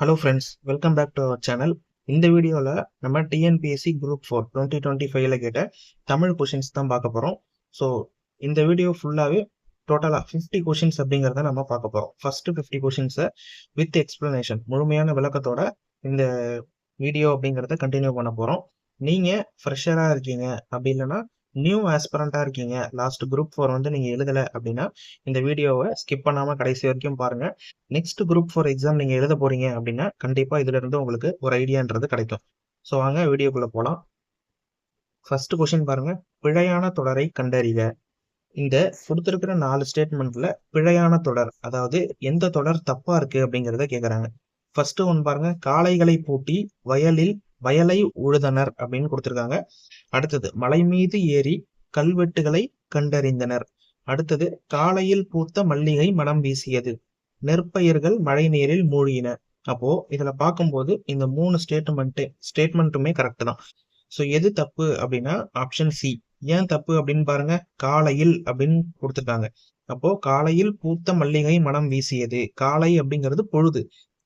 Hello friends welcome back to our channel இந்த வீடியோவில் நம்ம TNPSC group four twenty twenty ஃபைவ்ல கேட்ட தமிழ் கொஷின்ஸ் தான் பார்க்க போகிறோம் ஸோ இந்த வீடியோ ஃபுல்லாகவே டோட்டலாக ஃபிஃப்டி கொஷின்ஸ் அப்படிங்கிறத நம்ம பார்க்க போகிறோம் ஃபர்ஸ்ட் ஃபிஃப்டி கொஷின்ஸை வித் எக்ஸ்பிளனேஷன் முழுமையான விளக்கத்தோட இந்த வீடியோ அப்படிங்கிறத கண்டினியூ பண்ண போகிறோம் நீங்கள் ஃப்ரெஷராக இருக்கீங்க அப்படி இல்லைன்னா நியூ ஆஸ்பரண்ட்டாக இருக்கீங்க. லாஸ்ட் குரூப் ஃபோர் வந்து நீங்கள் எழுதலை அப்படின்னா இந்த வீடியோவை ஸ்கிப் பண்ணாமல் கடைசி வரைக்கும் பாருங்கள் நெக்ஸ்ட் குரூப் ஃபோர் எக்ஸாம் நீங்கள் எழுத போறீங்க அப்படின்னா கண்டிப்பாக இதுல இருந்து உங்களுக்கு ஒரு ஐடியான்றது கிடைக்கும். ஸோ வாங்க வீடியோக்குள்ள போகலாம் ஃபர்ஸ்ட் கொஸ்டின் பாருங்க. பிழையான தொடரை கண்டறிக. இந்த கொடுத்துருக்கிற நாலு ஸ்டேட்மெண்ட்ல பிழையான தொடர் அதாவது எந்த தொடர் தப்பா இருக்கு அப்படிங்கிறத கேட்குறாங்க ஃபர்ஸ்ட் ஒன் பாருங்க. காளைகளை பூட்டி வயலில் வயலை உழுதனர் அப்படின்னு கொடுத்துருக்காங்க. அடுத்தது மலை மீது ஏறி கல்வெட்டுகளை கண்டறிந்தனர். அடுத்தது காலையில் பூத்த மல்லிகை மனம் வீசியது. நெற்பயிர்கள் மழை நீரில் மூழ்கின. அப்போ இதுல பார்க்கும்போது இந்த மூணு ஸ்டேட்மெண்ட் ஸ்டேட்மெண்ட்டுமே கரெக்ட் தான். ஸோ எது தப்பு அப்படின்னா ஆப்ஷன் சி ஏன் தப்பு அப்படின்னு பாருங்க காலையில் அப்படின்னு கொடுத்துருக்காங்க. அப்போ காலையில் பூத்த மல்லிகை மனம் வீசியது. காலை அப்படிங்கிறது பொழுது.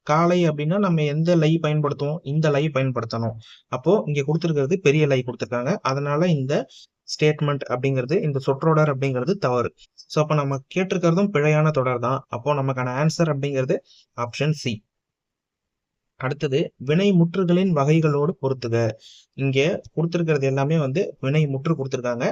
காலை அப்படின்னா நம்ம எந்த லை பயன்படுத்துவோம்? இந்த லை பயன்படுத்தணும். அப்போ இங்க கொடுத்துருக்கிறது பெரிய லை கொடுத்துருக்காங்க. அதனால இந்த ஸ்டேட்மெண்ட் அப்படிங்கிறது இந்த சொற்றொடர் அப்படிங்கிறது தவறு. ஸோ அப்போ நம்ம கேட்டிருக்கிறதும் பிழையான தொடர் தான். அப்போ நமக்கான ஆன்சர் அப்படிங்கிறது ஆப்ஷன் சி அடுத்தது வினை முற்றுகளின் வகைகளோடு பொறுத்துக இங்க கொடுத்துருக்கிறது எல்லாமே வந்து வினை முற்று கொடுத்துருக்காங்க.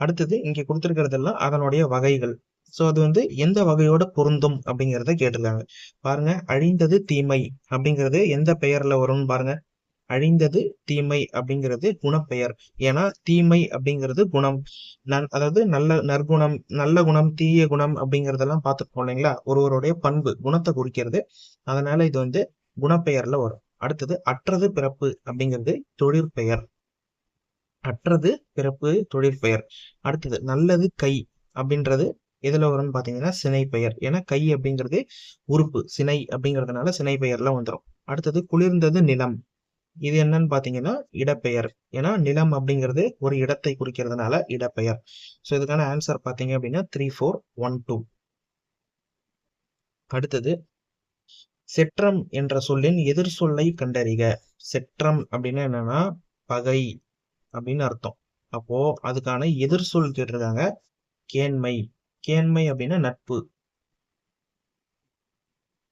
அடுத்தது இங்க கொடுத்துருக்கிறது எல்லாம் அதனுடைய வகைகள். ஸோ அது வந்து எந்த வகையோட பொருந்தும் அப்படிங்கிறத கேட்டிருக்காங்க. பாருங்க அழிந்தது தீமை அப்படிங்கிறது எந்த பெயர்ல வரும்னு பாருங்க. அழிந்தது தீமை அப்படிங்கிறது குணப்பெயர். ஏன்னா தீமை அப்படிங்கிறது குணம். நன் அதாவது நல்ல நற்குணம் நல்ல குணம் தீய குணம் அப்படிங்கறதெல்லாம் பார்த்துருப்போம் இல்லைங்களா? ஒருவருடைய பண்பு குணத்தை குறிக்கிறது. அதனால இது வந்து குணப்பெயர்ல வரும். அடுத்தது அற்றது பிறப்பு அப்படிங்கிறது தொழிற்பெயர். அற்றது பிறப்பு தொழிற்பெயர். அடுத்தது நல்லது கை அப்படின்றது எதில் வரும்னு பார்த்தீங்கன்னா சினை பெயர். ஏன்னா கை அப்படிங்கிறது உறுப்பு. சினை அப்படிங்கிறதுனால சினை பெயர்ல வந்துடும் அடுத்தது குளிர்ந்தது நிலம். இது என்னன்னு பார்த்தீங்கன்னா இடப்பெயர். ஏன்னா நிலம் அப்படிங்கிறது ஒரு இடத்தை குறிக்கிறதுனால இடப்பெயர். ஸோ இதுக்கான ஆன்சர் பார்த்தீங்க அப்படின்னா த்ரீ ஃபோர் ஒன் டூ அடுத்தது செற்றம் என்ற சொல்லின் எதிர் சொல்லை கண்டறிக. செற்றம் அப்படின்னா என்னன்னா பகை அப்படின்னு அர்த்தம். அப்போ அதுக்கான எதிர் சொல் கேட்டிருக்காங்க கேண்மை. கேண்மை அப்படின்னா நட்பு.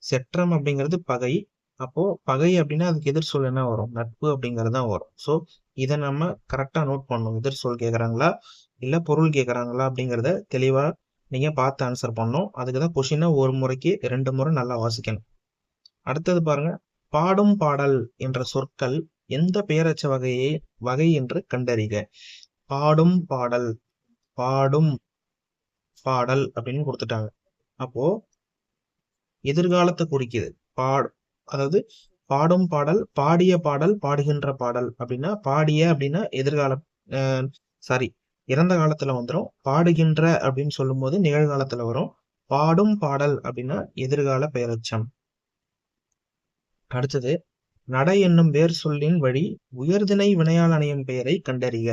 செற்றம் அப்படிங்கிறது பகை. அப்போ பகை அப்படின்னா அதுக்கு எதிர் சொல் என்ன வரும்? நட்பு அப்படிங்கிறது தான் வரும். ஸோ இதை நம்ம கரெக்டா நோட் பண்ணணும். எதிர் சொல் கேட்குறாங்களா இல்லை பொருள் கேட்குறாங்களா அப்படிங்கிறத தெளிவா நீங்க பார்த்து ஆன்சர் பண்ணணும். அதுக்கு தான் கொஷினை ஒரு முறைக்கு ரெண்டு முறை நல்லா வாசிக்கணும். அடுத்தது பாருங்க. பாடும் பாடல் என்ற சொற்கள் எந்த பெயரச்ச வகையை வகை என்று கண்டறிக. பாடும் பாடல் பாடும் பாடல் அப்படின்னு கொடுத்துட்டாங்க. அப்போ எதிர்காலத்தை குறிக்குது. பாட் அதாவது பாடும் பாடல் பாடிய பாடல் பாடுகின்ற பாடல் அப்படின்னா பாடிய அப்படின்னா எதிர்காலம் சாரி இறந்த காலத்துல வந்துடும் பாடுகின்ற அப்படின்னு சொல்லும் போது நிகழ்காலத்துல வரும். பாடும் பாடல் அப்படின்னா எதிர்கால பெயரச்சம் அடுத்தது நட என்னும் வேர் சொல்லின் வழி உயர்திணை வினையால் பெயரை கண்டறிக.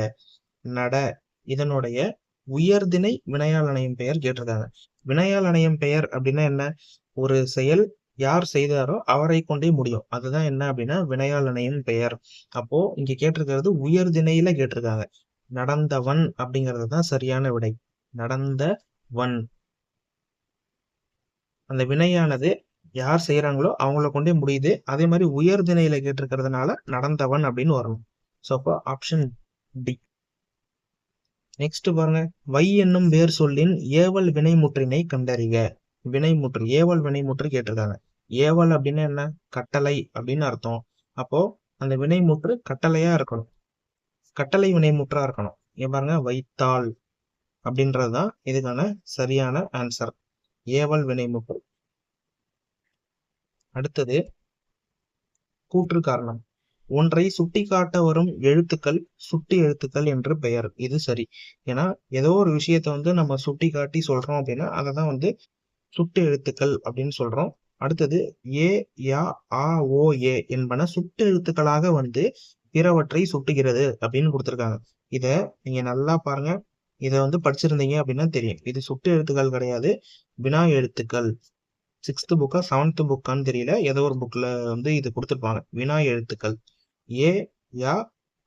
நட இதனுடைய உயர்தினை வினையால் அணையும் பெயர் கேட்டிருக்காங்க. வினையால் அணையும் பெயர் அப்படின்னா என்ன? ஒரு செயல் யார் செய்தாரோ அவரை கொண்டே முடியும். அதுதான் என்ன அப்படின்னா? வினையால் அணையும் பெயர். அப்போ இங்க கேட்டிருக்கிறது உயர்தினையில கேட்டிருக்காங்க. நடந்தவன் அப்படிங்கிறது தான் சரியான விடை. நடந்தவன். அந்த வினையானது யார் செய்யறாங்களோ அவங்கள கொண்டே முடியுது. அதே மாதிரி உயர்தினையில கேட்டிருக்கிறதுனால நடந்தவன் அப்படின்னு வரணும். ஸோ அப்போ ஆப்ஷன் டி நெக்ஸ்ட் பாருங்க. வை என்னும் வேர் சொல்லின் ஏவல் வினைமுற்றினை கண்டறிக. வினைமுற்று ஏவல் வினைமுற்று கேட்டிருக்காங்க. ஏவல் அப்படின்னா என்ன? கட்டளை அப்படின்னு அர்த்தம். அப்போ அந்த வினைமுற்று கட்டளையா இருக்கணும். கட்டளை வினைமுற்றா இருக்கணும். இங்க பாருங்க வைத்தாள் அப்படின்றதுதான் இதுக்கான சரியான ஆன்சர் ஏவல் வினைமுற்று. அடுத்தது கூற்று காரணம். ஒன்றை சுட்டிக்காட்ட வரும் எழுத்துக்கள் சுட்டி எழுத்துக்கள் என்று பெயர். இது சரி. ஏன்னா ஏதோ ஒரு விஷயத்த வந்து நம்ம சுட்டி காட்டி சொல்றோம் அப்படின்னா அதை தான் வந்து சுட்டு எழுத்துக்கள் அப்படின்னு சொல்றோம். அடுத்தது ஏ யா ஆ ஓ ஏ என்பன சுட்டு எழுத்துக்களாக வந்து பிறவற்றை சுட்டுகிறது அப்படின்னு கொடுத்துருக்காங்க. இத நீங்க நல்லா பாருங்க. இதை வந்து படிச்சிருந்தீங்க அப்படின்னா தெரியும். இது சுட்டு எழுத்துக்கள் கிடையாது. வினா எழுத்துக்கள். சிக்ஸ்த்து புக்கா செவன்த்து புக்கான்னு தெரியல. ஏதோ ஒரு புக்கில் வந்து இது கொடுத்துருப்பாங்க. வினா எழுத்துக்கள். ஏ யா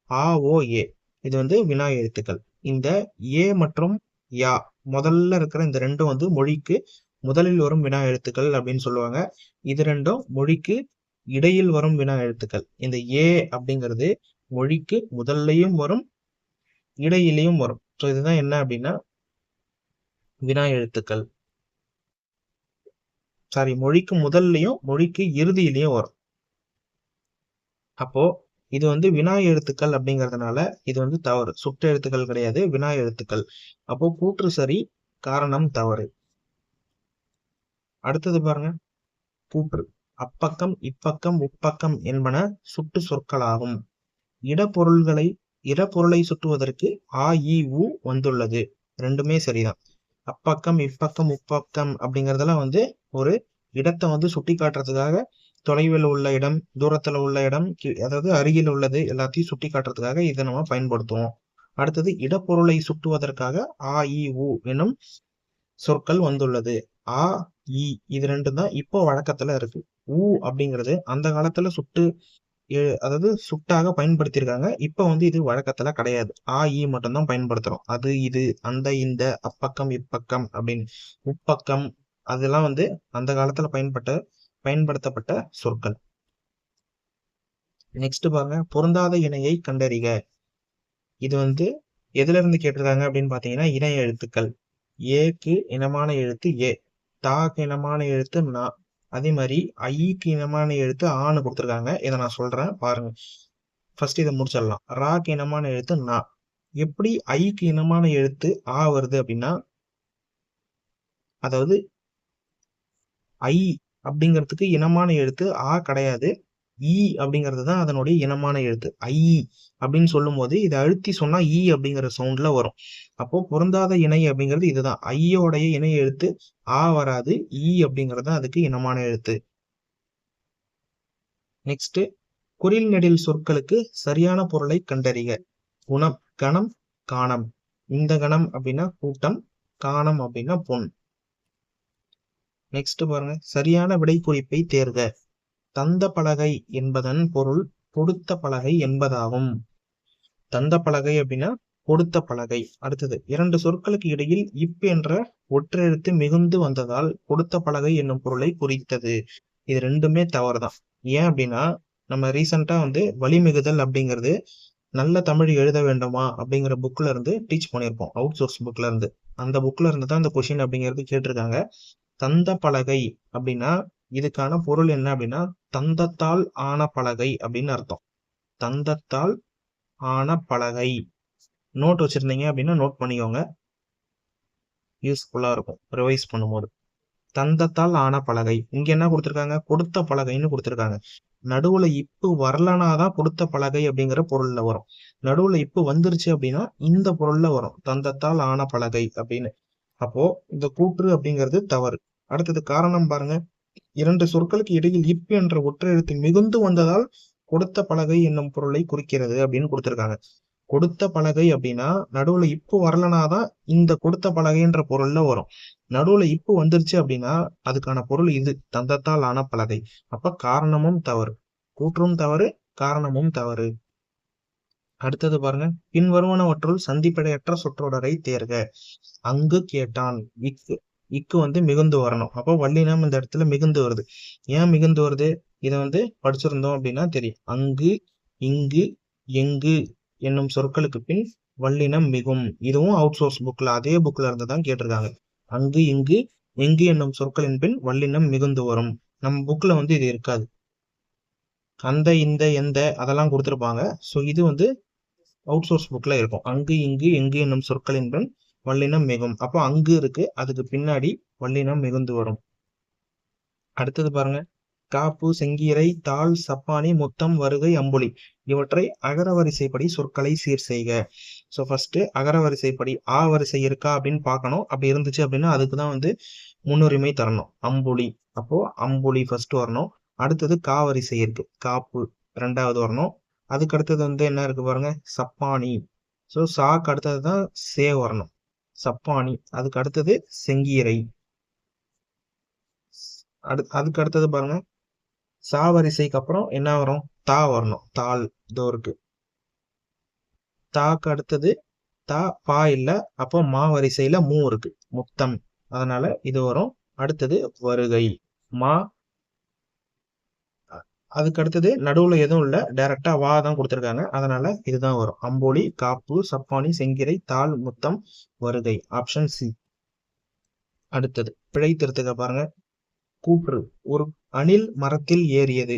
ஆ ஓ ஏ. இது வந்து வினா எழுத்துக்கள். இந்த ஏ மற்றும் யா முதல்ல இருக்கிற இந்த ரெண்டும் வந்து மொழிக்கு முதலில் வரும் வினா எழுத்துக்கள் அப்படின்னு சொல்லுவாங்க. இது ரெண்டும் மொழிக்கு இடையில் வரும் வினா எழுத்துக்கள். இந்த ஏ அப்படிங்கிறது மொழிக்கு முதல்லையும் வரும் இடையிலையும் வரும். ஸோ இதுதான் என்ன அப்படின்னா வினா எழுத்துக்கள். சாரி மொழிக்கு முதல்லையும் மொழிக்கு இறுதியிலையும் வரும். அப்போ இது வந்து வினா எழுத்துக்கள் அப்படிங்கறதுனால இது வந்து தவறு. சுட்டு எழுத்துக்கள் கிடையாது வினா எழுத்துக்கள். அப்போ கூற்று சரி காரணம் தவறு. அடுத்தது பாருங்க. கூற்று. அப்பக்கம் இப்பக்கம் உப்பக்கம் என்பன சுட்டு சொற்களாகும். இடப்பொருள்களை இடப்பொருளை சுட்டுவதற்கு ஆ இ உ வந்துள்ளது. ரெண்டுமே சரிதான். அப்பக்கம் இப்பக்கம் உப்பக்கம் அப்படிங்கறதெல்லாம் வந்து ஒரு இடத்தை வந்து சுட்டி காட்டுறதுக்காக தொலைவில் உள்ள இடம் தூரத்துல உள்ள இடம் அதாவது அருகில் உள்ளது எல்லாத்தையும் சுட்டி காட்டுறதுக்காக இதை நம்ம பயன்படுத்துவோம். அடுத்தது இடப்பொருளை சுட்டுவதற்காக ஆ இ உ எனும் சொற்கள் வந்துள்ளது. ஆ இ இது ரெண்டு தான் இப்போ வழக்கத்துல இருக்கு. ஊ அப்படிங்கிறது அந்த காலத்துல சுட்டு அதாவது சுட்டாக பயன்படுத்தியிருக்காங்க. இப்ப வந்து இது வழக்கத்துல கிடையாது. ஆ இ மட்டும்தான் பயன்படுத்துறோம். அது இது அந்த இந்த அப்பக்கம் இப்பக்கம் அப்படின்னு. உப்பக்கம் அதெல்லாம் வந்து அந்த காலத்துல பயன்பட்ட பயன்படுத்தப்பட்ட சொற்கள். நெக்ஸ்ட் பாருங்க பொருந்தாத இணையை கண்டறிக. இது வந்து எதுல இருந்து கேட்டிருக்காங்க அப்படின்னு பாத்தீங்கன்னா இணை எழுத்துக்கள். ஏக்கு இனமான எழுத்து ஏ தாக்கு இனமான எழுத்து நா. அதே மாதிரி ஐக்கு இனமான எழுத்து ஆன்னு கொடுத்துருக்காங்க. இதை நான் சொல்றேன் பாருங்க. ஃபர்ஸ்ட் இதை முடிச்சிடலாம். ராக்கு இனமான எழுத்து நா. எப்படி ஐக்கு இனமான எழுத்து ஆ வருது அப்படின்னா அதாவது ஐ அப்படிங்கிறதுக்கு இனமான எழுத்து ஆ கிடையாது. ஈ அப்படிங்கிறது தான் அதனுடைய இனமான எழுத்து. ஐ அப்படின்னு சொல்லும்போது இதை அழுத்தி சொன்னா ஈ அப்படிங்கிற சவுண்ட்ல வரும். அப்போ பொருந்தாத இணை அப்படிங்கிறது இதுதான். ஐயோடைய இணை எழுத்து ஆ வராது. ஈ அப்படிங்கிறது தான் அதுக்கு இனமான எழுத்து. நெக்ஸ்ட் குறில் நெடில் சொற்களுக்கு சரியான பொருளை கண்டறிக. குணம் கணம் காணம். இந்த கணம் அப்படின்னா கூட்டம் காணம் அப்படின்னா பொன். நெக்ஸ்ட் பாருங்க. சரியான விடை குறிப்பை தேர்க. தந்த பலகை என்பதன் பொருள் கொடுத்த பலகை என்பதாகும். தந்த பலகை அப்படின்னா கொடுத்த பலகை. அடுத்தது இரண்டு சொற்களுக்கு இடையில் இப் என்ற ஒற்றெழுத்து மிகுந்து வந்ததால் கொடுத்த பலகை என்னும் பொருளை குறித்தது. இது ரெண்டுமே தவறுதான். ஏன் அப்படின்னா நம்ம ரீசெண்டா வந்து வழிமிகுதல் அப்படிங்கிறது நல்ல தமிழ் எழுத வேண்டுமா அப்படிங்கிற புக்ல இருந்து டீச் பண்ணியிருப்போம். அவுட் சோர்ஸ் புக்ல இருந்து. அந்த புக்ல இருந்து தான் அந்த கொஷின் அப்படிங்கிறது கேட்டிருக்காங்க. தந்த பலகை அப்படின்னா இதுக்கான பொருள் என்ன அப்படின்னா தந்தத்தால் ஆன பலகை அப்படின்னு அர்த்தம். தந்தத்தால் ஆன பலகை. நோட் வச்சிருந்தீங்க அப்படின்னா நோட் பண்ணிக்கோங்க. யூஸ்ஃபுல்லா இருக்கும். ரிவைஸ் பண்ணும்போது. தந்தத்தால் ஆன பலகை. இங்க என்ன கொடுத்துருக்காங்க? கொடுத்த பலகைன்னு கொடுத்துருக்காங்க. நடுவுல இப்பு வரலனாதான் கொடுத்த பலகை அப்படிங்கிற பொருள்ல வரும். நடுவுல இப்பு வந்துருச்சு அப்படின்னா இந்த பொருள்ல வரும். தந்தத்தால் ஆன பலகை அப்படின்னு. அப்போ இந்த கூற்று அப்படிங்கிறது தவறு. அடுத்தது காரணம் பாருங்க. இரண்டு சொற்களுக்கு இடையில் இப் என்ற ஒற்றை எழுத்து மிகுந்து வந்ததால் கொடுத்த பலகை என்னும் பொருளை குறிக்கிறது அப்படின்னு கொடுத்திருக்காங்க. கொடுத்த பலகை அப்படின்னா நடுவுல இப்பு வரலனாதான் இந்த கொடுத்த பலகைன்ற பொருள்ல வரும். நடுவுல இப்பு வந்துருச்சு அப்படின்னா அதுக்கான பொருள் இது. தந்தத்தால் ஆன பலகை. அப்ப காரணமும் தவறு. கூற்றும் தவறு காரணமும் தவறு. அடுத்தது பாருங்க. பின்வருவனவற்றுள் சந்திப்படையற்ற சொற்றொடரை தேர்க. அங்கு கேட்டான். இக்கு இக்கு வந்து மிகுந்து வரணும். அப்போ வள்ளினம் இந்த இடத்துல மிகுந்து வருது. ஏன் மிகுந்து வருது? இதை வந்து படிச்சிருந்தோம் அப்படின்னா தெரியும். அங்கு இங்கு எங்கு என்னும் சொற்களுக்கு பின் வல்லினம் மிகும். இதுவும் அவுட் சோர்ஸ் புக்ல அதே புக்ல இருந்து தான் கேட்டிருக்காங்க. அங்கு இங்கு எங்கு என்னும் சொற்களின் பின் வல்லினம் மிகுந்து வரும். நம்ம புக்ல வந்து இது இருக்காது. அந்த இந்த எந்த அதெல்லாம் கொடுத்துருப்பாங்க. ஸோ இது வந்து அவுட் சோர்ஸ் புக்ல இருக்கும். அங்கு இங்கு எங்கு என்னும் சொற்களின் பின் வல்லினம் மிகும். அப்போ அங்கு இருக்கு அதுக்கு பின்னாடி வல்லினம் மிகுந்து வரும். அடுத்தது பாருங்க. காப்பு செங்கீரை தாள் சப்பானி முத்தம் வருகை அம்புலி. இவற்றை அகரவரிசைப்படி சொற்களை சீர் செய்க. ஸோ ஃபர்ஸ்ட் அகரவரிசைப்படி ஆ வரிசை இருக்கா அப்படின்னு பார்க்கணும். அப்படி இருந்துச்சு அப்படின்னா அதுக்கு தான் வந்து முன்னுரிமை தரணும். அம்புலி. அப்போ அம்புலி ஃபர்ஸ்ட் வரணும். அடுத்தது கா வரிசை இருக்கு. காப்பு ரெண்டாவது வரணும். அதுக்கு அடுத்தது வந்து என்ன இருக்கு பாருங்க? சப்பானி. ஸோ சாக்கு அடுத்தது தான் சே வரணும். சப்பானி அதுக்கு அடுத்தது செங்கீரை. அடு அதுக்கு அடுத்தது பாருங்க. சா வரிசைக்கு அப்புறம் என்ன வரும்? தா வரணும். தாள் இதோ இருக்கு. தாக்கு அடுத்தது தா பா இல்லை அப்போ மா வரிசையில மூ இருக்கு. முத்தம். அதனால இது வரும். அடுத்தது வருகை. மா அதுக்கு அடுத்தது நடுவுல எதுவும் இல்ல. டைரக்டா வா தான் கொடுத்துருக்காங்க. அதனால இதுதான் வரும். அம்போலி காப்பு சப்பானி செங்கிரை தாள் முத்தம் வருகை. ஆப்ஷன் சி அடுத்தது பிழை திருத்துக்க பாருங்க. கூற்று ஒரு அணில் மரத்தில் ஏறியது.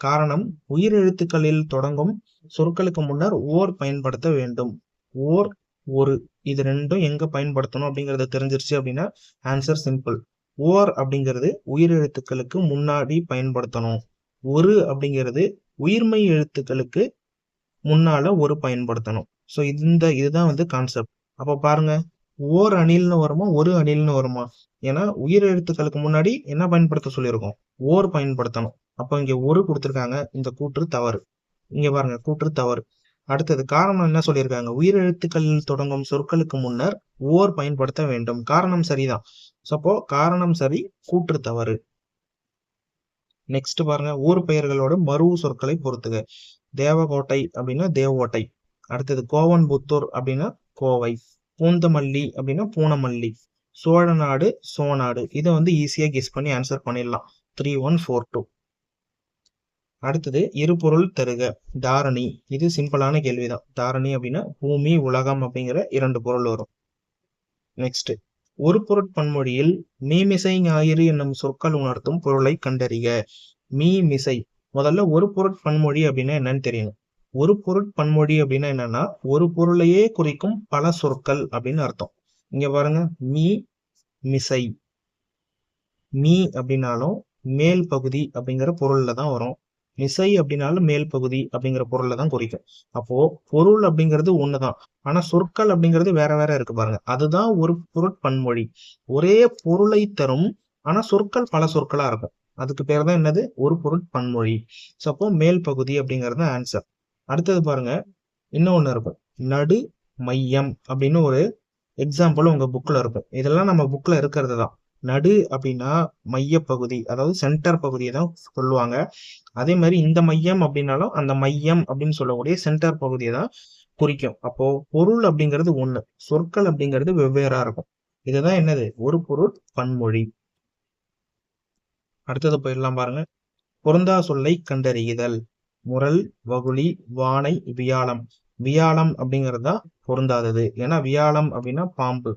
காரணம் உயிரெழுத்துக்களில் தொடங்கும் சொற்களுக்கு முன்னர் ஓர் பயன்படுத்த வேண்டும். ஓர் ஒரு இது ரெண்டும் எங்க பயன்படுத்தணும் அப்படிங்கறத தெரிஞ்சிருச்சு அப்படின்னா ஆன்சர் சிம்பிள் ஓர் அப்படிங்கிறது உயிரெழுத்துக்களுக்கு முன்னாடி பயன்படுத்தணும். ஒரு அப்படிங்கிறது உயிர்மை எழுத்துக்களுக்கு முன்னால ஒரு பயன்படுத்தணும். ஸோ இந்த இதுதான் வந்து கான்செப்ட் அப்போ பாருங்க ஓர் அணில்னு வருமா ஒரு அணில்னு வருமா? ஏன்னா உயிர் எழுத்துக்களுக்கு முன்னாடி என்ன பயன்படுத்த சொல்லியிருக்கோம்? ஓர் பயன்படுத்தணும். அப்போ இங்கே ஒரு கொடுத்துருக்காங்க இந்த கூற்று தவறு. இங்கே பாருங்க கூற்று தவறு. அடுத்தது காரணம் என்ன சொல்லியிருக்காங்க? உயிரெழுத்துக்களில் தொடங்கும் சொற்களுக்கு முன்னர் ஓர் பயன்படுத்த வேண்டும். காரணம் சரிதான். சப்போ காரணம் சரி கூற்று தவறு. நெக்ஸ்ட் பாருங்க ஊர் பெயர்களோட மருவு சொற்களை பொறுத்துக. தேவகோட்டை அப்படின்னா தேவோட்டை. அடுத்தது கோவன்புத்தூர் அப்படின்னா கோவை. பூந்தமல்லி அப்படின்னா பூனமல்லி. சோழநாடு சோநாடு. இதை வந்து ஈஸியா கெஸ் பண்ணி ஆன்சர் பண்ணிடலாம். த்ரீ ஒன் ஃபோர் டூ அடுத்தது இருபொருள் தருக. தாரணி. இது சிம்பிளான கேள்விதான். தாரணி அப்படின்னா பூமி உலகம் அப்படிங்கிற இரண்டு பொருள் வரும். நெக்ஸ்ட் ஒரு பொருட்பன்மொழியில் மீமிசை ஞாயிறு என்னும் சொற்கள் உணர்த்தும் பொருளை கண்டறிக. மீ மிசை. முதல்ல ஒரு பொருட்பன்மொழி அப்படின்னா என்னன்னு தெரியணும். ஒரு பொருட்பன்மொழி அப்படின்னா என்னன்னா ஒரு பொருளையே குறிக்கும் பல சொற்கள் அப்படின்னு அர்த்தம். இங்க பாருங்க. மீ மிசை. மீ அப்படின்னாலும் மேல் பகுதி அப்படிங்கிற பொருள்ல தான் வரும். இசை அப்படின்னாலும் மேல் பகுதி அப்படிங்கிற பொருளை தான் குறிக்கும். அப்போ பொருள் அப்படிங்கிறது ஒண்ணுதான். ஆனா சொற்கள் அப்படிங்கிறது வேற வேற இருக்கு பாருங்க. அதுதான் ஒரு பொருட்பன்மொழி ஒரே பொருளை தரும் ஆனா சொற்கள் பல சொற்களா இருக்கும். அதுக்கு பேர் தான் என்னது? ஒரு பொருட்பன்மொழி ஸோ அப்போ மேல் பகுதி அப்படிங்கிறது ஆன்சர் அடுத்தது பாருங்க. இன்னொன்னு இருக்கும். நடு மையம் அப்படின்னு ஒரு எக்ஸாம்பிள் உங்க புக்ல இருக்கும். இதெல்லாம் நம்ம புக்ல இருக்கிறது தான். நடு அப்படின்னா மையப்பகுதி அதாவது சென்டர் பகுதியை தான் சொல்லுவாங்க. அதே மாதிரி இந்த மையம் அப்படின்னாலும் அந்த மையம் அப்படின்னு சொல்லக்கூடிய சென்டர் பகுதியை தான் குறிக்கும். அப்போ பொருள் அப்படிங்கிறது ஒண்ணு சொற்கள் அப்படிங்கிறது வெவ்வேறா இருக்கும். இதுதான் என்னது? ஒரு பொருள் பன்மொழி. அடுத்தது போயிடலாம் பாருங்க. பொருந்தா சொல்லை கண்டறியுதல் முரல் வகுளி வானை வியாழம். வியாழம் அப்படிங்கிறது தான் பொருந்தாதது. ஏன்னா வியாழம் அப்படின்னா பாம்பு.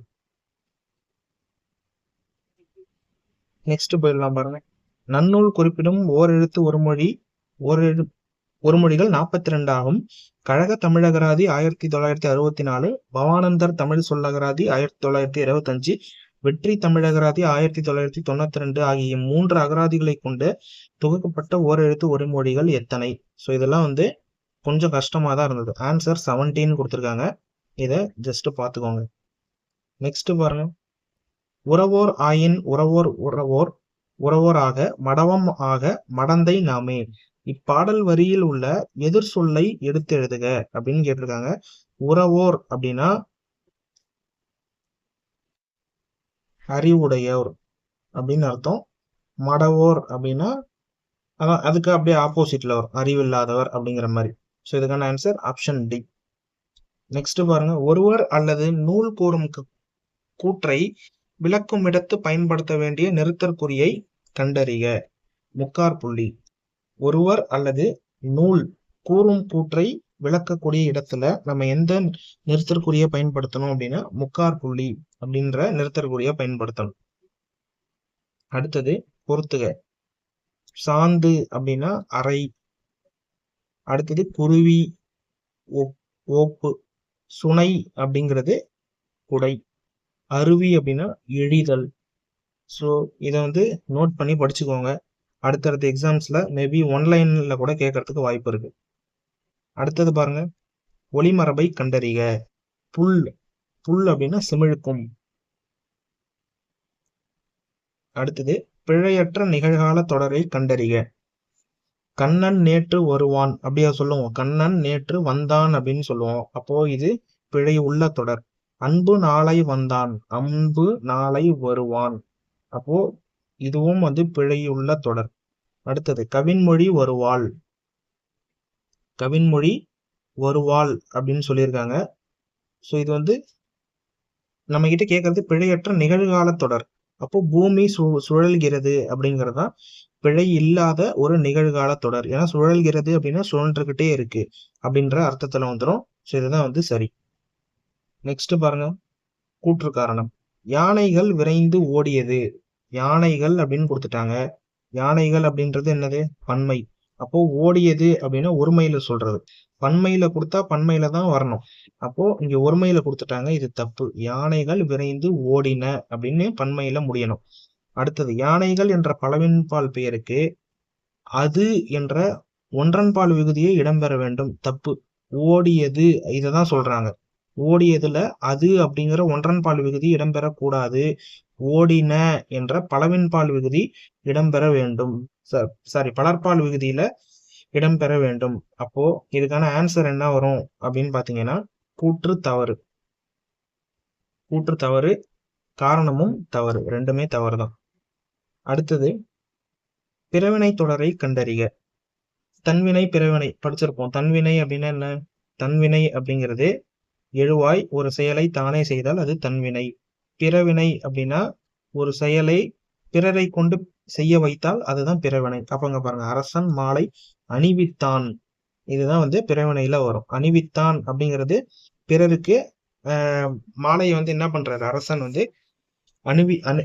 நெக்ஸ்ட் போயிடலாம் பாருங்க. நன்னூல் குறிப்பிடும் ஓரெழுத்து ஒரு மொழி ஓரெழு ஒரு மொழிகள் நாற்பத்தி ரெண்டு ஆகும் கழக தமிழகராதி ஆயிரத்தி தொள்ளாயிரத்தி அறுபத்தி நாலு பவானந்தர் தமிழ் சொல்லகராதி ஆயிரத்தி தொள்ளாயிரத்தி இருபத்தஞ்சு வெற்றி தமிழகராதி ஆயிரத்தி தொள்ளாயிரத்தி தொண்ணூத்தி ரெண்டு ஆகிய மூன்று அகராதிகளை கொண்டு தொகுக்கப்பட்ட ஓரெழுத்து ஒரு மொழிகள் எத்தனை? ஸோ இதெல்லாம் வந்து கொஞ்சம் கஷ்டமா தான் இருந்தது. ஆன்சர் செவன்டீன் கொடுத்துருக்காங்க. இதை ஜஸ்ட் பார்த்துக்கோங்க. நெக்ஸ்ட் பாருங்க. உறவோர் ஆயின் உறவோர் உறவோர் உறவோராக மடவம் ஆக மடந்தை நாமே. இப்பாடல் வரியில் உள்ள எதிர் சொல்லை எடுத்து எழுதுக அப்படின்னு கேட்டிருக்காங்க. உறவோர் அப்படின்னா அறிவுடையோர் அப்படின்னு அர்த்தம். மடவோர் அப்படின்னா அதான் அதுக்கு அப்படியே ஆப்போசிட்ல வரும். அறிவில்லாதவர் அப்படிங்கிற மாதிரி. ஸோ இதுக்கான ஆன்சர் ஆப்ஷன் டி நெக்ஸ்ட் பாருங்க. ஒருவர் அல்லது நூல் கூறும் கூற்றை விளக்கும் இடத்து பயன்படுத்த வேண்டிய நிறுத்தற்குறியை கண்டறிக. முக்கார் புள்ளி. ஒருவர் அல்லது நூல் கூறும் கூற்றை விளக்கக்கூடிய இடத்துல நம்ம எந்த நிறுத்தற்குறியை பயன்படுத்தணும் அப்படின்னா முக்கார் புள்ளி அப்படின்ற நிறுத்தற்குறியை பயன்படுத்தணும். அடுத்தது பொறுத்துக சாந்து அப்படின்னா அறை. அடுத்தது குருவி ஓப்பு சுனை அப்படிங்கிறது குடை. அருவி அப்படின்னா எழிதல். ஸோ இதை வந்து நோட் பண்ணி படிச்சுக்கோங்க. அடுத்தடுத்த எக்ஸாம்ஸில் மேபி ஒன்லைனில் கூட கேட்கறதுக்கு வாய்ப்பு இருக்கு. அடுத்தது பாருங்க. ஒளிமரபை கண்டறிக. புல். புல் அப்படின்னா சிமிழுக்கும். அடுத்தது பிழையற்ற நிகழ்கால தொடரை கண்டறிக. கண்ணன் நேற்று வருவான். அப்படியா சொல்லுவோம். கண்ணன் நேற்று வந்தான் அப்படின்னு சொல்லுவோம். அப்போ இது பிழை உள்ள தொடர். அன்பு நாளை வந்தான் அன்பு நாளை வருவான். அப்போ இதுவும் வந்து பிழையுள்ள தொடர். அடுத்தது கவின்மொழி வருவாள். கவின்மொழி வருவாள் அப்படின்னு சொல்லியிருக்காங்க. ஸோ இது வந்து நம்ம கிட்ட கேட்கறது பிழையற்ற நிகழ்கால தொடர். அப்போ பூமி சு சுழல்கிறது அப்படிங்கிறது தான் பிழை இல்லாத ஒரு நிகழ்கால தொடர். ஏன்னா சுழல்கிறது அப்படின்னா சுழன்றுகிட்டே இருக்கு அப்படின்ற அர்த்தத்துல வந்துடும் ஸோ இதுதான் வந்து சரி. நெக்ஸ்ட் பாருங்க. கூற்று காரணம். யானைகள் விரைந்து ஓடியது. யானைகள் அப்படின்னு கொடுத்துட்டாங்க. யானைகள் அப்படின்றது என்னது? பன்மை. அப்போ ஓடியது அப்படின்னா ஒருமையில சொல்றது. பன்மையில கொடுத்தா பன்மையில தான் வரணும். அப்போ இங்க ஒருமையில கொடுத்துட்டாங்க. இது தப்பு. யானைகள் விரைந்து ஓடின அப்படின்னு பன்மையில முடியணும். அடுத்தது யானைகள் என்ற பலவின்பால் பெயருக்கு அது என்ற ஒன்றன்பால் விகுதியை இடம்பெற வேண்டும். தப்பு. ஓடியது இதை தான் சொல்றாங்க. ஓடியதுல அது அப்படிங்கிற ஒன்றன்பால் விகுதி இடம்பெறக்கூடாது. ஓடின என்ற பலவின்பால் விகுதி இடம்பெற வேண்டும். சாரி பலர்பால் விகுதியில இடம்பெற வேண்டும். அப்போ இதுக்கான ஆன்சர் என்ன வரும் அப்படின்னு பாத்தீங்கன்னா கூற்று தவறு. கூற்று தவறு காரணமும் தவறு. ரெண்டுமே தவறு தான் அடுத்தது பிறவினை தொடரை கண்டறிக. தன்வினை பிறவினை படிச்சிருப்போம். தன்வினை அப்படின்னா என்ன? தன்வினை அப்படிங்கிறது எழுவாய் ஒரு செயலை தானே செய்தால் அது தன்வினை பிறவினை அப்படின்னா ஒரு செயலை பிறரை கொண்டு செய்ய வைத்தால் அதுதான் பிறவினை. அப்பங்க பாருங்க அரசன் மாலை அணிவித்தான். இதுதான் வந்து பிறவினையில வரும். அணிவித்தான் அப்படிங்கிறது பிறருக்கு மாலையை வந்து என்ன பண்றாரு? அரசன் வந்து அணிவி அணி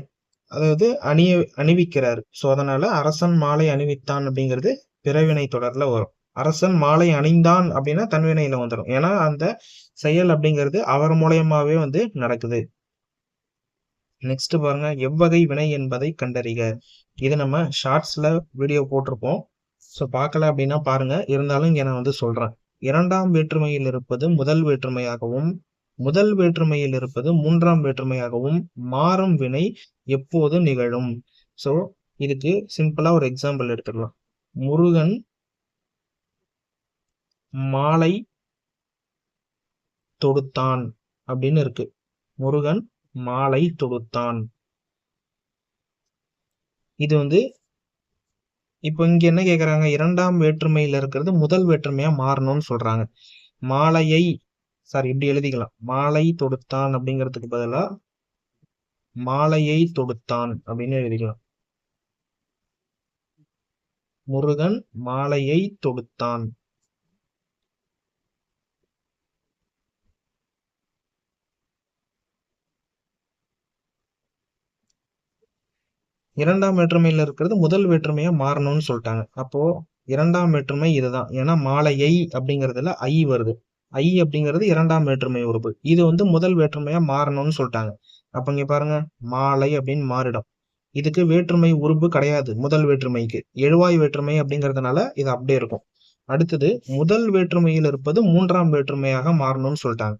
அதாவது அணிய அணிவிக்கிறார். ஸோ அதனால அரசன் மாலை அணிவித்தான் அப்படிங்கிறது பிறவினை தொடர்ல வரும். அரசன் மாலை அணிந்தான் அப்படின்னா தன்வினையில வந்துடும் ஏன்னா அந்த செயல் அப்படிங்கிறது அவர் மூலயமாவே வந்து நடக்குது. நெக்ஸ்ட் பாருங்க. எவ்வகை வினை என்பதை கண்டறிக. இது நம்ம ஷார்ட்ஸ்ல வீடியோ போட்டிருப்போம். ஸோ பார்க்கல அப்படின்னா பாருங்க. இருந்தாலும் இங்கே நான் வந்து சொல்றேன். இரண்டாம் வேற்றுமையில் இருப்பது முதல் வேற்றுமையாகவும் முதல் வேற்றுமையில் இருப்பது மூன்றாம் வேற்றுமையாகவும் மாறும் வினை எப்போது நிகழும்? ஸோ இதுக்கு சிம்பிளா ஒரு எக்ஸாம்பிள் எடுத்துக்கலாம். முருகன் மாலை தொடுத்தான் அப்படின்னு இருக்கு. முருகன் மாலை தொடுத்தான். இது வந்து இப்போ இங்க என்ன கேக்குறாங்க? இரண்டாம் வேற்றுமையில இருக்கிறது முதல் வேற்றுமையா மாறணும்னு சொல்றாங்க. மாலையை சாரி இப்படி எழுதிக்கலாம். மாலை தொடுத்தான் அப்படிங்கிறதுக்கு பதிலா மாலையை தொடுத்தான் அப்படின்னு எழுதிக்கலாம். முருகன் மாலையை தொடுத்தான். இரண்டாம் வேற்றுமையில இருக்கிறது முதல் வேற்றுமையா மாறணும்னு சொல்லிட்டாங்க. அப்போ இரண்டாம் வேற்றுமை இதுதான். ஏன்னா மாலையை அப்படிங்கறதுல ஐ வருது. ஐ அப்படிங்கிறது இரண்டாம் வேற்றுமை உறுப்பு. இது வந்து முதல் வேற்றுமையா மாறணும்னு சொல்லிட்டாங்க. அப்ப இங்க பாருங்க. மாலை அப்படின்னு மாறிடும். இதுக்கு வேற்றுமை உறுப்பு கிடையாது முதல் வேற்றுமைக்கு. எழுவாய் வேற்றுமை அப்படிங்கிறதுனால இது அப்படியே இருக்கும். அடுத்தது முதல் வேற்றுமையில் இருப்பது மூன்றாம் வேற்றுமையாக மாறணும்னு சொல்லிட்டாங்க.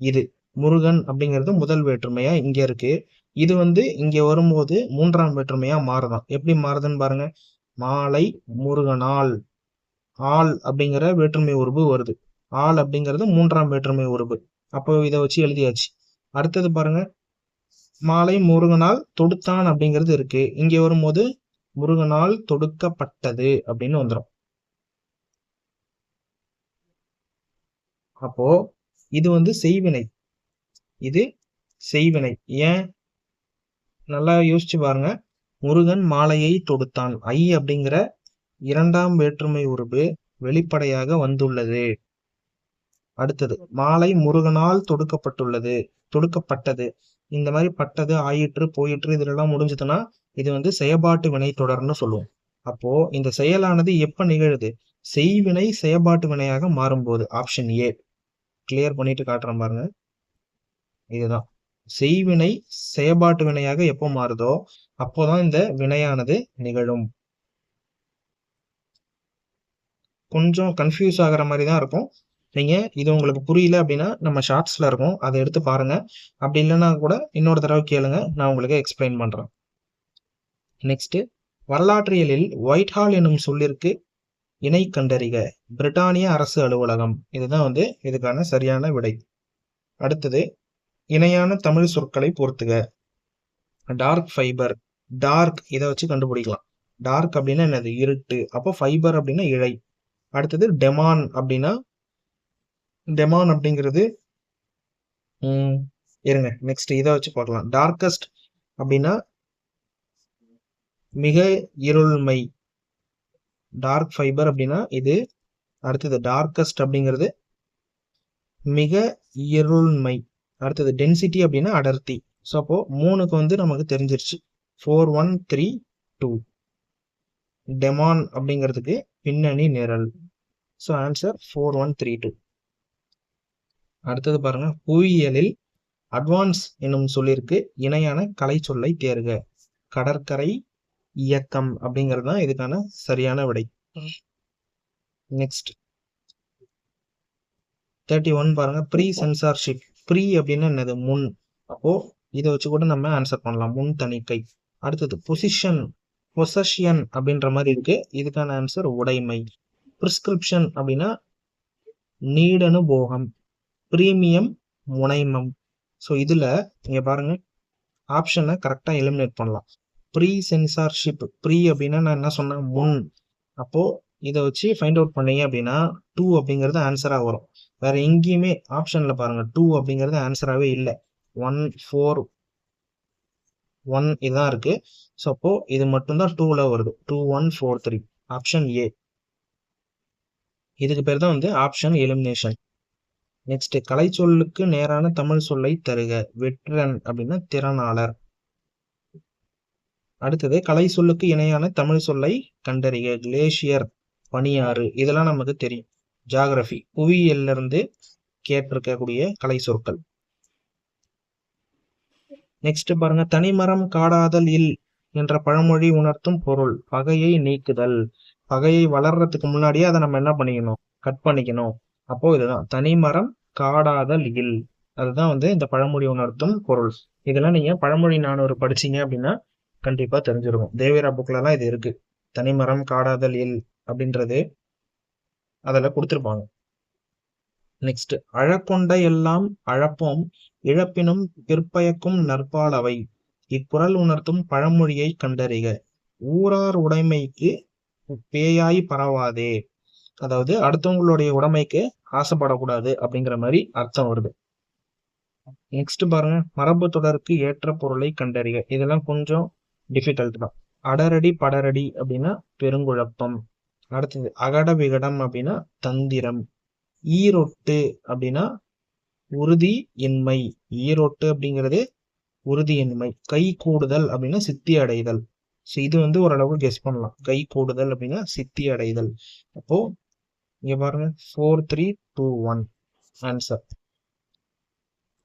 இது முருகன் அப்படிங்கிறது முதல் வேற்றுமையா இங்க இருக்கு. இது வந்து இங்க வரும்போது மூன்றாம் வேற்றுமையா மாறுதான். எப்படி மாறுதுன்னு பாருங்க. மாலை முருகனால். ஆள் அப்படிங்கிற வேற்றுமை உருவு வருது. ஆள் அப்படிங்கிறது மூன்றாம் வேற்றுமை உருவு அப்போ இதை வச்சு எழுதியாச்சு. அடுத்தது பாருங்க. மாலை முருகனால் தொடுத்தான் அப்படிங்கிறது இருக்கு. இங்க வரும்போது முருகனால் தொடுக்கப்பட்டது அப்படின்னு வந்துடும் அப்போ இது வந்து செய்வினை. இது செய்வினை. ஏன்? நல்லா யோசிச்சு பாருங்க. முருகன் மாலையை தொடுத்தான். ஐ அப்படிங்கிற இரண்டாம் வேற்றுமை உருபு வெளிப்படையாக வந்துள்ளது. அடுத்தது மாலை முருகனால் தொடுக்கப்பட்டுள்ளது தொடுக்கப்பட்டது. இந்த மாதிரி பட்டது ஆயிற்று போயிற்று இதுலெல்லாம் முடிஞ்சதுன்னா இது வந்து செயற்பாட்டு வினை தொடர்னு சொல்லுவோம். அப்போ இந்த செயலானது எப்ப நிகழுது? செய்வினை செயற்பாட்டு வினையாக மாறும்போது ஆப்ஷன் ஏ. கிளியர் பண்ணிட்டு காட்டுறேன் பாருங்க. இதுதான். செய்வினை செயற்பாட்டு வினையாக எப்போ மாறுதோ அப்போதான் இந்த வினையானது நிகழும். கொஞ்சம் கன்ஃபியூஸ் ஆகிற மாதிரி தான் இருக்கும். நீங்க இது உங்களுக்கு புரியல அப்படின்னா நம்ம ஷார்ட்ஸ்ல இருக்கும். அதை எடுத்து பாருங்க. அப்படி இல்லைன்னா கூட இன்னொரு தடவை கேளுங்க. நான் உங்களுக்கு எக்ஸ்பிளைன் பண்றேன். நெக்ஸ்ட் வரலாற்றியலில் ஒயிட் ஹால் என்னும் சொல்லிற்கு இணை கண்டறிக. பிரிட்டானிய அரசு அலுவலகம். இதுதான் வந்து இதுக்கான சரியான விடை. அடுத்தது இணையான தமிழ் சொற்களை பொறுத்துக. டார்க் ஃபைபர் டார்க் இதை வச்சு கண்டுபிடிக்கலாம். டார்க் அப்படின்னா என்னது? இருட்டு. அப்போ ஃபைபர் அப்படின்னா இழை. அடுத்தது டெமான் அப்படின்னா டெமான் அப்படிங்கிறது இருங்க நெக்ஸ்ட் இதை வச்சு பார்க்கலாம். டார்க்கஸ்ட் அப்படின்னா மிக இருள்மை. டார்க் ஃபைபர் அப்படின்னா இது அடுத்தது டார்க்கஸ்ட் அப்படிங்கிறது மிக இருள்மை. அடுத்தது டென்சிட்டி அப்படின்னா அடர்த்தி. ஸோ அப்போது மூணுக்கு வந்து நமக்கு தெரிஞ்சிருச்சு. Four one three two daemon அப்படிங்கிறதுக்கு பின்னணி நிரல். So answer four one three two அடுத்தது பாருங்க. புவியியலில் அட்வான்ஸ் என்னும் சொல்லிற்கு இணையான கலை சொல்லை தேர்க. கடற்கரை இயக்கம் அப்படிங்கிறது தான் இதுக்கான சரியான விடை. நெக்ஸ்ட் தேர்ட்டி ஒன் பாருங்க. ப்ரீ சென்சார்ஷிப் ப்ரீ அப்படின்னா என்னது? முன். அப்போ இதை வச்சு கூட நம்ம ஆன்சர் பண்ணலாம். முன் தணிக்கை அடுத்தது பொசிஷன் பொசஷியன் அப்படின்ற மாதிரி இருக்கு. இதுக்கான ஆன்சர் உடைமை. பிரிஸ்கிரிப்ஷன் அப்படின்னா நீடனுபோகம் பிரீமியம் முனைமம். ஸோ இதில் நீங்கள் பாருங்க. ஆப்ஷனை கரெக்டாக எலிமினேட் பண்ணலாம். ப்ரீ சென்சார்ஷிப் ப்ரீ அப்படின்னா நான் என்ன சொன்னேன்? முன். அப்போது இதை வச்சு ஃபைண்ட் அவுட் பண்ணீங்க அப்படின்னா டூ அப்படிங்கிறது ஆன்சராக வரும். வேற எங்கேயுமே ஆப்ஷனில் பாருங்க. டூ அப்படிங்கிறது ஆன்சராகவே இல்லை. ஒன் ஃபோர் ஒன் இதுதான் இருக்கு. ஸோ அப்போ இது மட்டும்தான் டூவில் வருது. Two one four three option A இதுக்கு பேர் தான் வந்து ஆப்ஷன் எலிமினேஷன் நெக்ஸ்ட் கலை சொல்லுக்கு நேரான தமிழ் சொல்லை தருக. வெற்றன் அப்படின்னா திறனாளர். அடுத்தது கலை சொல்லுக்கு இணையான தமிழ் சொல்லை கண்டறிக. கிளேசியர் பனியாறு. இதெல்லாம் நமக்கு தெரியும். ஜாகிரபி. புவியியல்ல இருந்து கேட்டிருக்கக்கூடிய கலை சொற்கள். நெக்ஸ்ட் பாருங்க. தனிமரம் காடாதல் இல் என்ற பழமொழி உணர்த்தும் பொருள். பகையை நீக்குதல். பகையை வளர்றதுக்கு முன்னாடியே அதை நம்ம என்ன பண்ணிக்கணும்? கட் பண்ணிக்கணும். அப்போ இதுதான். தனிமரம் காடாதல் இல். அதுதான் வந்து இந்த பழமொழி உணர்த்தும் பொருள். இதெல்லாம் நீங்க பழமொழி நானூறு படிச்சீங்க அப்படின்னா கண்டிப்பா தெரிஞ்சிருக்கும். தேவிரா புக்ல எல்லாம் இது இருக்கு. தனிமரம் காடாதல் இல் அப்படின்றது அதில் கொடுத்துருப்பாங்க. நெக்ஸ்ட் அழக்கொண்ட எல்லாம் அழப்போம் இழப்பினும் பிற்பயக்கும் நற்பாலவை. இக்குரல் உணர்த்தும் பழமொழியை கண்டறிக. ஊரார் உடைமைக்கு பேயாய் பரவாதே. அதாவது அடுத்தவங்களுடைய உடைமைக்கு ஆசைப்படக்கூடாது அப்படிங்கிற மாதிரி அர்த்தம் வருது. நெக்ஸ்ட் பாருங்க மரபு தொடருக்கு ஏற்ற பொருளை கண்டறிக. இதெல்லாம் கொஞ்சம் டிஃபிகல்ட் தான். அடரடி படரடி அப்படின்னா பெருங்குழப்பம். அடுத்தது அகட விகடம் அப்படின்னா தந்திரம். ஈரொட்டு அப்படின்னா உறுதி இன்மை ஈரொட்டு அப்படிங்கிறது உறுதியின்மை கை கூடுதல் அப்படின்னா சித்தி அடைதல். ஸோ இது வந்து ஓரளவுக்கு கெஸ் பண்ணலாம். கை கூடுதல் அப்படின்னா சித்தி அடைதல். அப்போ இங்க பாருங்க. Four three two one answer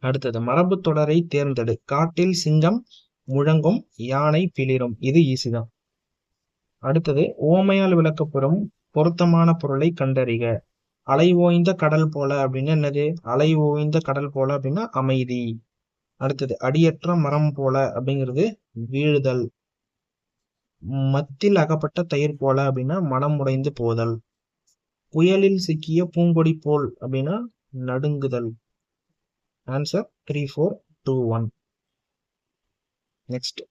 அடுத்தது. மரபு தொடரை தேர்ந்தெடு. காட்டில் சிங்கம் முழங்கும் யானை பிளிரும். இது ஈஸி தான். அடுத்தது ஓமையால் விளக்கப்பெறும் பொருத்தமான பொருளை கண்டறிக. அலை ஓய்ந்த கடல் போல அப்படின்னா என்னது? அலை ஓய்ந்த கடல் போல அப்படின்னா அமைதி. அடுத்தது அடியற்ற மரம் போல அப்படிங்கிறது வீழுதல். மத்தில் அகப்பட்ட தயிர் போல அப்படின்னா மனம் உடைந்து போதல். புயலில் சிக்கிய பூங்கொடி போல் அப்படின்னா நடுங்குதல். Answer three four two one next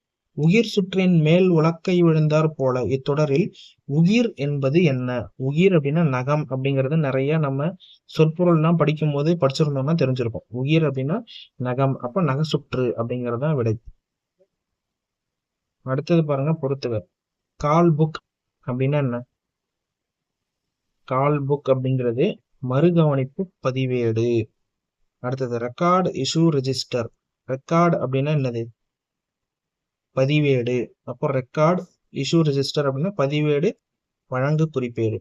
உயிர் சுற்றின் மேல் உலக்கை விழுந்தார் போல. இத்தொடரில் உயிர் என்பது என்ன? உயிர் அப்படின்னா நகம் அப்படிங்கிறது நிறைய நம்ம சொற்பொருள்லாம் படிக்கும் போது படிச்சிருந்தோம்னா தெரிஞ்சிருக்கும். உயிர் அப்படின்னா நகம். அப்ப நக சுற்று தான் விடை. அடுத்தது பாருங்க பொறுத்துக கால் புக் அப்படின்னா என்ன? கால் புக் அப்படிங்கிறது மறுகவனிப்பு பதிவேடு. அடுத்தது ரெக்கார்டு இஷ்யூ ரெஜிஸ்டர். ரெக்கார்டு அப்படின்னா என்னது? பதிவேடு. அப்போ ரெக்கார்ட் இஷ்யூ ரெஜிஸ்டர் அப்படின்னா பதிவேடு வழங்கு குறிப்பேடு.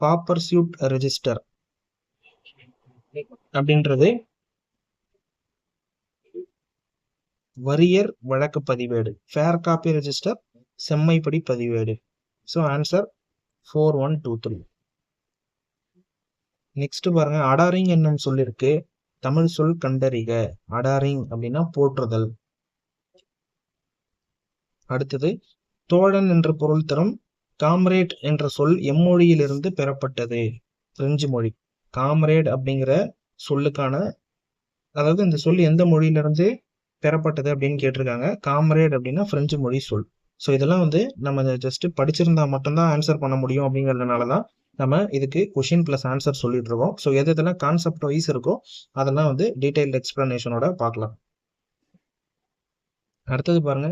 பாப்பர்சியூட் ரெஜிஸ்டர் அப்படின்றது வரியர் வழக்கு பதிவேடு. ஃபேர் காப்பி ரெஜிஸ்டர் செம்மைப்படி பதிவேடு. So answer four one two three next பாருங்க அடாரிங் என்னும் சொல்லிருக்கு. தமிழ் சொல் கண்டறிக. அடாரிங் அப்படின்னா போற்றுதல். அடுத்தது தோழன் என்ற பொருள் தரும் காம்ரேட் என்ற சொல் எம்மொழியிலிருந்து பெறப்பட்டது. பிரெஞ்சு மொழி. காம்ரேட் அப்படிங்கிற சொல்லுக்கான அதாவது இந்த சொல் எந்த மொழியிலிருந்து பெறப்பட்டது அப்படின்னு கேட்டிருக்காங்க. காம்ரேட் அப்படின்னா பிரெஞ்சு மொழி சொல். ஸோ இதெல்லாம் வந்து நம்ம ஜஸ்ட் படிச்சிருந்தா மட்டும்தான் ஆன்சர் பண்ண முடியும் அப்படிங்கிறதுனால தான் நம்ம இதுக்கு கொஷின் ப்ளஸ் ஆன்சர் சொல்லிட்டு இருக்கோம் ஸோ எது எதெல்லாம் கான்செப்ட் வைஸ் இருக்கோ அதெல்லாம் வந்து டீடைல்டு எக்ஸ்பிளனேஷனோட பார்க்கலாம். அடுத்தது பாருங்க.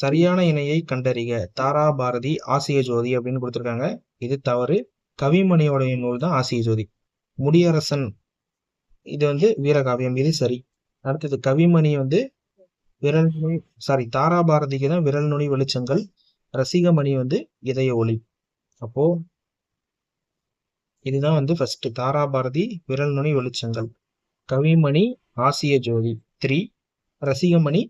சரியான இணையை கண்டறிக. தாரா பாரதி ஆசிய ஜோதி அப்படின்னு கொடுத்துருக்காங்க. இது தவறு. கவிமணியோடைய நூல் தான் ஆசிய ஜோதி. முடியரசன். இது வந்து வீரகாவியம். இது சரி. அடுத்தது கவிமணி வந்து விரல் நுனி சாரி தாரா பாரதிக்கு தான் விரல் நுனி வெளிச்சங்கள். ரசிகமணி வந்து இதய ஒளி. அப்போ இதுதான் வந்து ஃபர்ஸ்ட் தாரா பாரதி விரல் நுனி வெளிச்சங்கள். கவிமணி ஆசிய ஜோதி. த்ரீ ரசிகமணி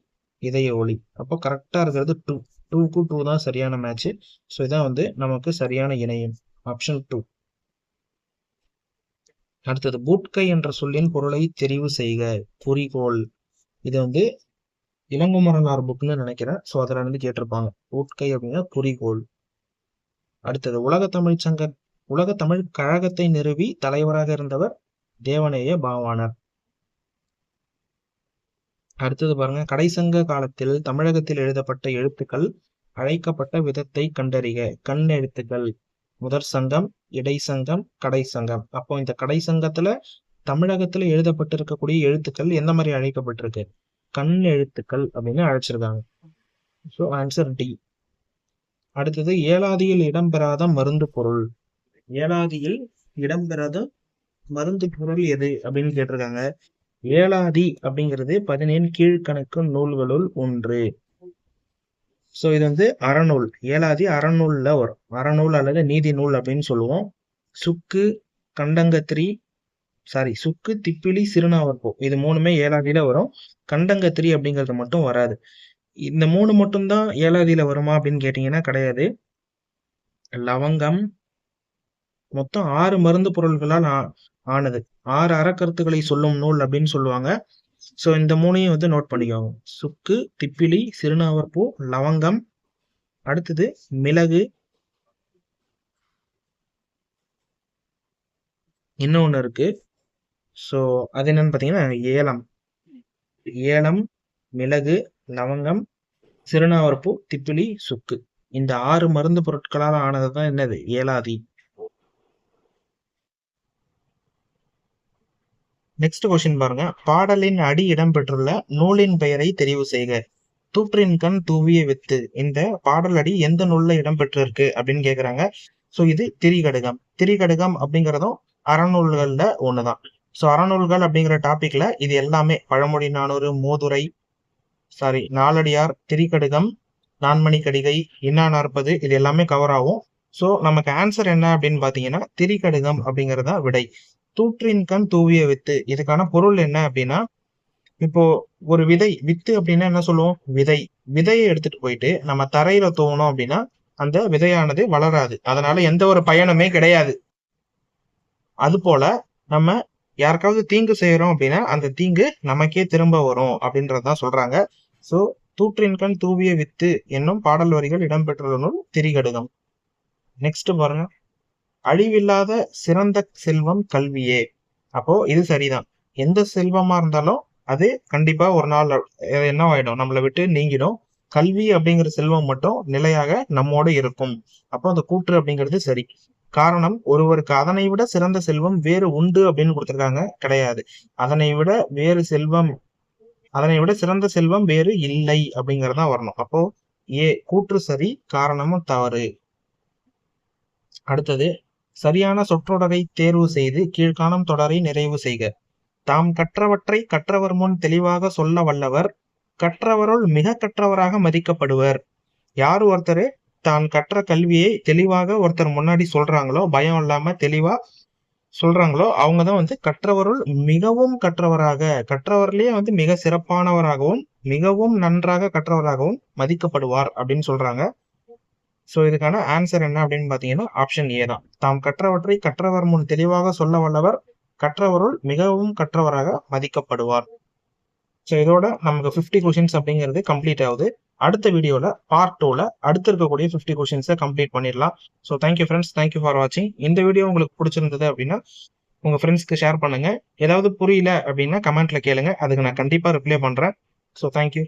இதய ஒளி. அப்போ கரெக்டாக இருக்கிறது டூ டூக்கு டூ தான் சரியான மேட்ச்சு ஸோ இதான் வந்து நமக்கு சரியான இணையம். ஆப்ஷன் டூ அடுத்தது பூட்கை என்ற சொல்லின் பொருளை தெரிவு செய்க. குறிக்கோள். இது வந்து இளங்குமரனார் புக்னு நினைக்கிறேன். ஸோ அதில் இருந்து கேட்டிருப்பாங்க. பூட்கை அப்படின்னா குறிக்கோள். அடுத்தது உலக தமிழ் சங்க உலக தமிழ் கழகத்தை நிறுவி தலைவராக இருந்தவர் தேவநேய பாவாணர். அடுத்தது பாருங்க கடைசங்க காலத்தில் தமிழகத்தில் எழுதப்பட்ட எழுத்துக்கள் அழைக்கப்பட்ட விதத்தை கண்டறிக. கண் எழுத்துக்கள் முதற் சங்கம் இடைசங்கம் கடைசங்கம் அப்போ இந்த கடைசங்கத்துல தமிழகத்துல எழுதப்பட்டிருக்கக்கூடிய எழுத்துக்கள் எந்த மாதிரி அழைக்கப்பட்டிருக்கு? கண் எழுத்துக்கள் அப்படின்னு அழைச்சிருக்காங்க. ஸோ ஆன்சர் டி அடுத்தது ஏழாதியில் இடம்பெறாத மருந்து பொருள். ஏழாதியில் இடம்பெறாத மருந்து பொருள் எது அப்படின்னு கேட்டிருக்காங்க. வேளாதி அப்படிங்கிறது பதினேழு கீழ்கணக்கு நூல்களுள் ஒன்று. ஸோ இது வந்து அறநூல். ஏழாதி அறநூல்ல வரும். அறநூல் அல்லது நீதி நூல் அப்படின்னு சொல்லுவோம். சுக்கு கண்டங்கத்திரி சாரி சுக்கு திப்பிலி சிறுநாவற்பூ. இது மூணுமே ஏழாதியில வரும். கண்டங்கத்திரி அப்படிங்கிறது மட்டும் வராது. இந்த மூணு மட்டும்தான் ஏழாதியில வருமா அப்படின்னு கேட்டீங்கன்னா கிடையாது. லவங்கம். மொத்தம் ஆறு மருந்து பொருள்களால் ஆனது. ஆறு அறக்கருத்துக்களை சொல்லும் நூல் அப்படின்னு சொல்லுவாங்க. ஸோ இந்த மூணையும் வந்து நோட் பண்ணிக்கோங்க சுக்கு திப்பிலி சிறுநாவற்பூ லவங்கம் அடுத்தது மிளகு இன்னொன்று இருக்கு. ஸோ அது என்னன்னு பார்த்தீங்கன்னா ஏலம். ஏலம் மிளகு லவங்கம் சிறுநாவற்பூ திப்பிலி சுக்கு. இந்த ஆறு மருந்து பொருட்களால் ஆனது தான் என்னது? ஏலாதி. நெக்ஸ்ட் கொஸ்டின் பாருங்க. பாடலின் அடி இடம்பெற்றுள்ள நூலின் பெயரை தெரிவு செய்க. தூற்றின் கண் தூவிய வித்து. இந்த பாடல் அடி எந்த நூல்ல இடம்பெற்றிருக்கு அப்படின்னு கேக்குறாங்க. ஸோ இது திரிகடுகம். திரிகடுகம் அப்படிங்கிறதும் அறநூல்கள்ல ஒண்ணுதான். ஸோ அறநூல்கள் அப்படிங்கிற டாபிக்ல இது எல்லாமே பழமொழி நானூறு மோதுரை சாரி நாலடியார் திரிகடுகம் நான்மணி கடிகை இன்னா நாற்பது இது எல்லாமே கவர் ஆகும். ஸோ நமக்கு ஆன்சர் என்ன அப்படின்னு பாத்தீங்கன்னா திரிகடுகம் அப்படிங்கறதா விடை. தூற்றின் கண் தூவிய வித்து. இதுக்கான பொருள் என்ன அப்படின்னா இப்போ ஒரு விதை வித்து அப்படின்னா என்ன சொல்லுவோம்? விதை. விதையை எடுத்துட்டு போயிட்டு நம்ம தரையில தூவணும் அப்படின்னா அந்த விதையானது வளராது. அதனால எந்த ஒரு பயனுமே கிடையாது. அது போல நம்ம யாருக்காவது தீங்கு செய்யறோம் அப்படின்னா அந்த தீங்கு நமக்கே திரும்ப வரும் அப்படின்றதான் சொல்றாங்க. சோ தூற்றின் கண் தூவிய வித்து என்னும் பாடல் வரிகள் இடம்பெற்றுள்ள நூல் திரிகடுகம். நெக்ஸ்ட் பாருங்க. அழிவில்லாத சிறந்த செல்வம் கல்வியே. அப்போ இது சரிதான். எந்த செல்வமா இருந்தாலும் அது கண்டிப்பா ஒரு நாள் என்ன ஆயிடும் நம்மளை விட்டு நீங்கிடும். கல்வி அப்படிங்கிற செல்வம் மட்டும் நிலையாக நம்மோட இருக்கும். அப்போ அந்த கூற்று அப்படிங்கிறது சரி. காரணம் ஒருவருக்கு அதனை விட சிறந்த செல்வம் வேறு உண்டு அப்படின்னு கொடுத்துருக்காங்க. கிடையாது. அதனை விட வேறு செல்வம் அதனை விட சிறந்த செல்வம் வேறு இல்லை அப்படிங்கறதா வரணும். அப்போ ஏ கூற்று சரி காரணமும் தவறு. அடுத்தது சரியான சொற்றொடரை தேர்வு செய்து கீழ்காணும் தொடரை நிறைவு செய்க. தாம் கற்றவற்றை கற்றவர் முன் தெளிவாக சொல்ல வல்லவர் கற்றவருள் மிக கற்றவராக மதிக்கப்படுவர். யார் ஒருத்தர்? தான் கற்ற கல்வியை தெளிவாக ஒருத்தர் முன்னாடி சொல்றாங்களோ பயம் இல்லாம தெளிவா சொல்றாங்களோ அவங்க தான் வந்து கற்றவருள் மிகவும் கற்றவராக கற்றவர்லேயே வந்து மிக சிறப்பானவராகவும் மிகவும் நன்றாக கற்றவராகவும் மதிக்கப்படுவார் அப்படின்னு சொல்றாங்க. ஸோ இதுக்கான ஆன்சர் என்ன அப்படின்னு பார்த்தீங்கன்னா ஆப்ஷன் ஏ தான். தாம் கற்றவற்றை கற்றவர் முன் தெளிவாக சொல்ல வல்லவர் கற்றவருள் மிகவும் கற்றவராக மதிக்கப்படுவார். ஸோ இதோட நமக்கு ஃபிஃப்டி கொஷின்ஸ் அப்படிங்கிறது கம்ப்ளீட் ஆகுது. அடுத்த வீடியோவில் பார்ட் டூவில் அடுத்து இருக்கக்கூடிய ஃபிஃப்டி கொஷின்ஸை கம்ப்ளீட் பண்ணிடலாம். So thank you friends thank you for வாட்சிங் இந்த வீடியோ உங்களுக்கு பிடிச்சிருந்தது அப்படின்னா உங்கள் ஃப்ரெண்ட்ஸ்க்கு ஷேர் பண்ணுங்கள் ஏதாவது புரியல அப்படின்னா கமெண்ட்டில் கேளுங்க. அதுக்கு நான் கண்டிப்பாக ரிப்ளை பண்ணுறேன் ஸோ தேங்க்யூ